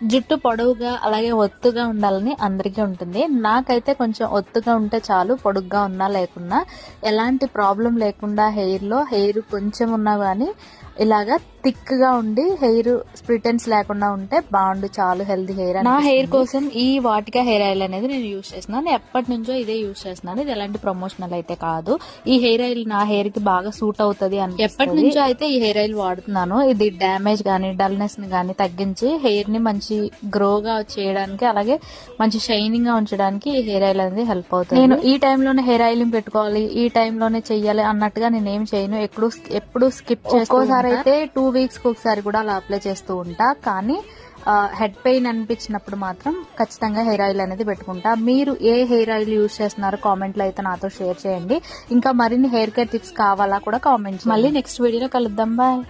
జుట్టు పొడవుగా అలాగే ఒత్తుగా ఉండాలని అందరికీ ఉంటుంది. నాకైతే కొంచెం ఒత్తుగా ఉంటే చాలు పొడుగ్గా ఉన్నా లేకున్నా. ఎలాంటి ప్రాబ్లం లేకుండా హెయిర్లో హెయిర్ కొంచెం ఉన్నా కానీ ఇలాగా థిక్గా ఉండి హెయిర్ స్ప్రిటెన్స్ లేకుండా ఉంటే బాగుండు చాలు హెల్దీ హెయిర్ నా హెయిర్ కోసం ఈ వాటికా హెయిర్ ఆయిల్ అనేది నేను యూస్ చేస్తున్నాను ఎప్పటి నుంచో ఇదే యూస్ చేస్తున్నాను. ఇది ఎలాంటి ప్రమోషనల్ అయితే కాదు. ఈ హెయిర్ ఆయిల్ నా హెయిర్కి బాగా సూట్ అవుతుంది అని ఎప్పటి నుంచో అయితే ఈ హెయిర్ ఆయిల్ వాడుతున్నాను. ఇది డ్యామేజ్ గానీ డల్నెస్ని గానీ తగ్గించి హెయిర్ని మంచి గ్రోగా చేయడానికి అలాగే మంచి షైనింగ్గా ఉంచడానికి ఈ హెయిర్ ఆయిల్ అనేది హెల్ప్ అవుతుంది. నేను ఈ టైంలోనే హెయిర్ ఆయిల్ పెట్టుకోవాలి ఈ టైంలోనే చెయ్యాలి అన్నట్టుగా నేను ఏం చేయను. ఎప్పుడు ఎప్పుడు స్కిప్ ఒక్కోసారి అయితే టూ వీక్స్కి ఒకసారి కూడా అలా అప్లై చేస్తూ ఉంటా. కానీ హెడ్ పెయిన్ అనిపించినప్పుడు మాత్రం ఖచ్చితంగా హెయిర్ ఆయిల్ అనేది పెట్టుకుంటా. మీరు ఏ హెయిర్ ఆయిల్ యూజ్ చేస్తున్నారో కామెంట్లో అయితే నాతో షేర్ చేయండి. ఇంకా మరిన్ని హెయిర్ కేర్ టిప్స్ కావాలా కూడా కామెంట్ మళ్ళీ నెక్స్ట్ వీడియోలో కలుద్దాం. బాయ్